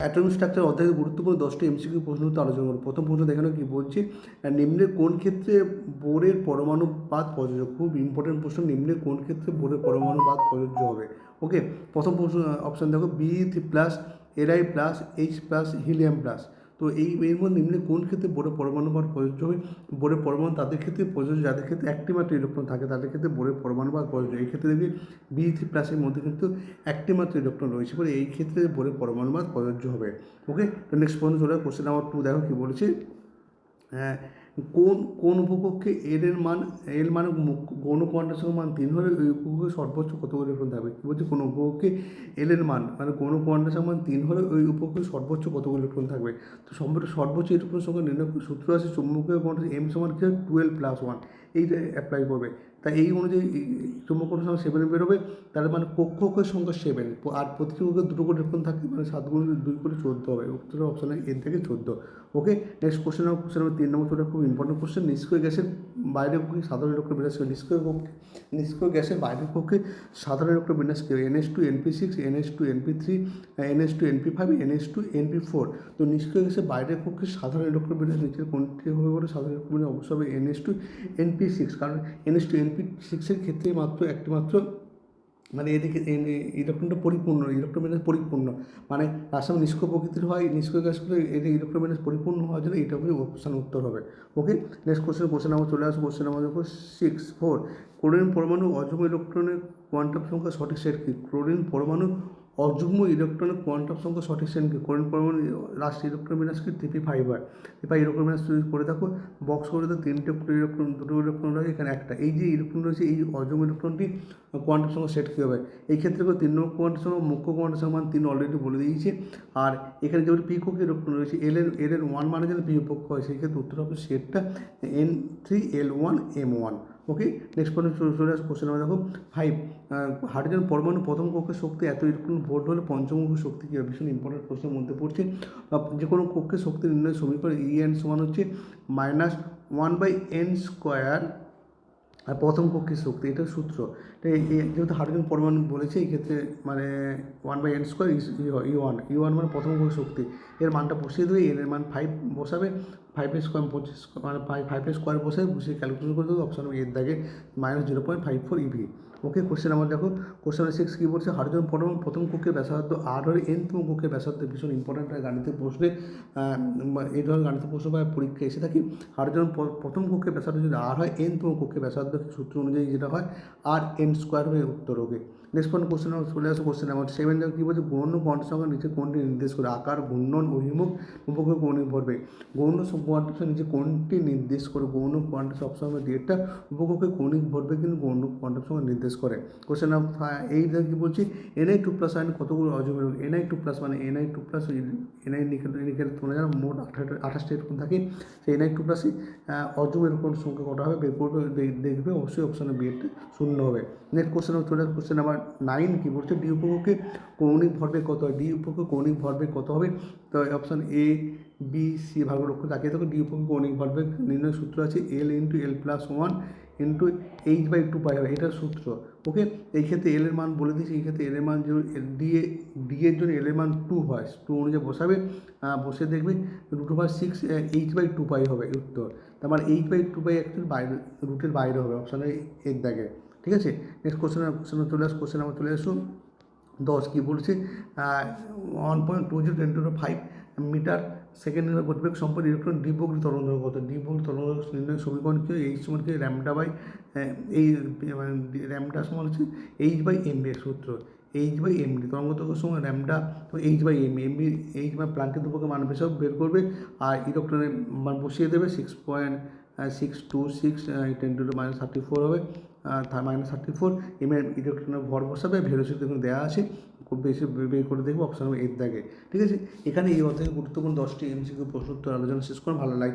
Atomic structure অধ্যায়ের গুরুত্বপূর্ণ দশটি এমসিকিউ প্রশ্ন উত্তর আলোচনা করুন প্রথম প্রশ্ন দেখানো কি বলছি। নিম্নে কোন ক্ষেত্রে বোরের পরমাণুপাত প্রযোজ্য? খুব ইম্পর্টেন্ট প্রশ্ন। নিম্নে কোন ক্ষেত্রে বোরের পরমাণুপাত প্রযোজ্য হবে? ওকে প্রথম প্রশ্ন অপশান দেখো। B plus এরআই plus H plus helium plus তো এই এর মধ্যে নিম্নে কোন ক্ষেত্রে বোরে পরমাণু বা প্রযোজ্য হবে? বোরে পরমাণু তাদের ক্ষেত্রে প্রযোজ্য যাদের ক্ষেত্রে একটি মাত্র ইলেকট্রন থাকে তাদের ক্ষেত্রে বোরে পরমাণু বা প্রযোজ্য। এই ক্ষেত্রে দেখবি বি থ্রি প্লাসের মধ্যে কিন্তু একটি মাত্র ইলেকট্রন রয়েছে বলে এই ক্ষেত্রে বোরের পরমাণুবাদ প্রযোজ্য হবে। ওকে নেক্সট পর্যন্ত চলে কোশ্চেন নাম্বার টু দেখো কী বলেছে। হ্যাঁ, কোন কোন উপকক্ষে এর এর মান, এর মানে গৌণ কোয়ান্টাসের মান তিন হলে ওই উপকক্ষে সর্বোচ্চ কতগুলো ইলেকট্রন থাকবে কী বলছে? কোন উপকক্ষে এল এর মান মানে গৌণ কোয়ান্টাসের মান তিন হলে ওই উপকক্ষে সর্বোচ্চ কতগুলো ইলেকট্রন থাকবে? তো সম্পর্কে সর্বোচ্চ ইলেকট্রন সংখ্যা নির্ণয় সূত্র আছে, চুম্বকীয় কোয়ান্টাস এম সমান কি টুয়েলভ প্লাস ওয়ান এইটা অ্যাপ্লাই করবে। তাই এই অনুযায়ী চুম্বকীয় সংখ্যা সেভেন বেরোবে, তার মানে কক্ষকের সংখ্যা সেভেন আর প্রতিটি কক্ষে দুটো করে ইলেকট্রন থাকবে মানে সাত গুণ দুই করে চোদ্দ হবে, উত্তর অপশানে এন থেকে চোদ্দ। ওকে নেক্সট কোশ্চেন কোশ্চেন নম্বর তিন নম্বর খুব ইম্পর্টেন্ট কোশ্চেন নিষ্ক্রিয় গ্যাসের বাইরের পক্ষে সাধারণ ইলেকট্রন বিন্যাস করে, নিষ্ক্রিয় কক্ষে নিষ্ক্রিয় গ্যাসের বাইরের পক্ষে সাধারণ ইলেকট্রন বিন্যাস করে NS two NP six NS two NP three NS two NP five NS two NP four তো নিষ্ক্রিয় গ্যাসের বাইরের পক্ষে সাধারণ ইলেকট্রন বিন্যাস নিচের কোনটি হবে বলে সাধারণ ইলেকট্রন বিন্যাস অবশ্যই হবে এনএস টু এনপি সিক্স কারণ এনএস টু এনপি সিক্সের ক্ষেত্রে মাত্র একটি মাত্র মানে এদিকে ইলেকট্রনটা পরিপূর্ণ ইলেকট্রোমিনাস পরিপূর্ণ। মানে রাসায়নিক নিষ্ক্রিয় প্রকৃতির হয়, নিষ্ক্রিয় গ্যাসগুলো এদিকে ইলেকট্রোমিনাস পরিপূর্ণ হওয়ার জন্য এটা হবে অপশান উত্তর হবে। Okay next question question number চলে আসব কোশ্চেন নাম্বার দেখো সিক্স ফোর ক্লোরিন পরমাণু অযুগ্ম ইলেকট্রনের কোয়ান্টাম সংখ্যা সঠিক সেট কি? ক্লোরিন পরমাণু অযুগ্ম ইলেকট্রনের কোয়ান্টাম সংখ্যা সঠিক সেট কি ক্লোরিন পরমাণু লাস্ট ইলেকট্রোমিনাস কি টিপি ফাইভ হয় এবার ইলেকট্রোমিনাস যদি করে দেখো বক্স করে তো তিনটে ইলেকট্রন দুটো ইলেকট্রন রয়েছে এখানে একটা। এই যে ইলেকট্রন রয়েছে, এই অযুগ্ম ইলেকট্রনটি কোয়ান্টাম সংখ্যা সেট কী হবে? এই ক্ষেত্রে তিন নম্বর কোয়ান্টাম সংখ্যা, মুখ্য কোয়ান্টাম সংখ্যা মান তিন অলরেডি বলে দিয়েছে। আর এখানে যেমন পি কোকে ইলেকট্রন রয়েছে এল এর এল এর ওয়ান মানে যেন পি পক্ষ হয়, সেই ক্ষেত্রে উত্তর হবে সেটটা N three L one M one okay next point চলে আসো কোশ্চেন নাম্বার দেখো ফাইভ হাইড্রোজেন পরমাণু প্রথম কক্ষের শক্তি এত ইলেকট্রন ভোল্ট হলে পঞ্চম শক্তি কী ভীষণ ইম্পর্টেন্ট প্রশ্নের মধ্যে পড়ছে। যে কোনো কক্ষের শক্তি নির্ণয় সমীকরণ ই এন সমান হচ্ছে minus one by N square আর প্রথম কক্ষের শক্তি, এটা সূত্র। তো যেহেতু হাইড্রোজেন পরমাণু বলেছে, এই ক্ষেত্রে মানে one by N square E one E one মানে প্রথম শক্তি। এর মানটা বসিয়ে দেবে, এর মান ফাইভ বসাবে ফাইভ ফাইভের স্কোয়ার পঁচিশ মানে ফাইভ ফাইভের স্কোয়ার বসে বসে ক্যালকুলেশন করে দেবো অপশন এর দাগে minus zero point five four eV okay question আমার দেখো কোশ্চেন সিক্স কী বলছে? হাইড্রোজেন পরমাণু প্রথম কক্ষের ব্যাসার্ধ আর হলে এনতম কক্ষের ব্যাসার্ধ ভীষণ ইম্পর্ট্যান্ট হয় গাণিতিক প্রশ্নে এই ধরনের গাণিতিক প্রশ্ন বা পরীক্ষা এসে থাকি। হাইড্রোজেন প্রথম কক্ষের ব্যাসার্ধ যদি আর হয় এন এনতম কক্ষের ব্যাসার্ধ সূত্র অনুযায়ী যেটা হয় আর এন স্কোয়ার হয়ে উত্তর ওকে নেক্সট পয়েন্ট কোশ্চেন চলে আসো কোশ্চেন নাম্বার সেভেন দেখো কী বলছে? গৌণ কোয়ান্টাম সংখ্যা নিচে কোনটি নির্দেশ করে? আকার, ঘূর্ণন, অভিমুখ উপকূল কৌণিক ভরবে গৌণ কোয়ান্টাম সংখ্যা নিচে কোনটি নির্দেশ করে? গৌণ কোয়ান্টাম সবসময় ডিএটটা উপকূলকে কৌণিক ভরবে কিন্তু গৌণ কোয়ান্টাম সংখ্যা নির্দেশ করে। কোশ্চেন নাম্বার এই কী বলছি? এনআই টু প্লাস আইন কতগুলো অজমের এনআই টু প্লাস মানে NI two plus NI nickel nickel তোমরা জানো, মোট আঠাশটা আঠাশটা এরকম থাকে। সেই এনআই টু প্লাসই অজম এরকম সংখ্যা কটা হবে? বের করবে দেখবে, অবশ্যই অপশানে বিয়েটা শূন্য হবে। নেক্সট কোশ্চেন চলে কোশ্চেন নাম্বার নাইন কি বলছে ডি উপকক্ষে কৌণিক ভরবেগ কত হয় ডি উপকক্ষে কৌণিক ভরবেগ কত হবে তো অপশান এ বি সি ভালো লক্ষ্য তাকিয়ে থাকো ডি উপকক্ষে কৌণিক ভরবেগ নির্ণয় সূত্র আছে L into L plus one into H by two pi হবে এটার সূত্র ওকে এই ক্ষেত্রে এল এর মান বলে দিয়েছি এই ক্ষেত্রে এল এর মান ডি এ ডি এর জন্য এল এর মান টু হয় টু অনুযায়ী বসাবে বসে দেখবে root over six H by two pi হবে উত্তর, তার মানে H by two pi actually বাইরে রুটের বাইরে হবে অপশানে এর দাগে। ঠিক আছে? নেক্সট কোশ্চেন কোশ্চেন চলে আস কোশ্চেন আমার চলে আসুন দশ কী বলছে? One point two zero ten two five metre সেকেন্ডের গতিবেগ সম্পর্কে ইলেকট্রন ডিবগ্রি তরঙ্গ কত ডিবগ্রি তরঙ্গ নির্ণয় সমীকরণ কি? এই সমান কি? র্যামডা বাই এই মানে র্যামডা সমান হচ্ছে এইচ বাই এম এর সূত্র। এইচ বাই এম ডি তরঙ্গ দৈর্ঘ্যের সময় র্যামডা তো H by M M B H বা প্লাঙ্কের দুপকে মান বের করবে আর ইলেকট্রনের মান বসিয়ে দেবে six point six two six ten two minus thirty four হবে মাইনাস থার্টি ফোর এম এর ইলেকট্রনের বসাবে ভেলোসিটি দেখুন দেওয়া আছে, খুব বেশি বের করে দেখব অপশন এর দাগে ঠিক আছে? এখানে এই অর্থে গুরুত্বপূর্ণ দশটি এমসিকিউ প্রশ্ন উত্তর আলোচনা শেষ করুন, ভালো লাইক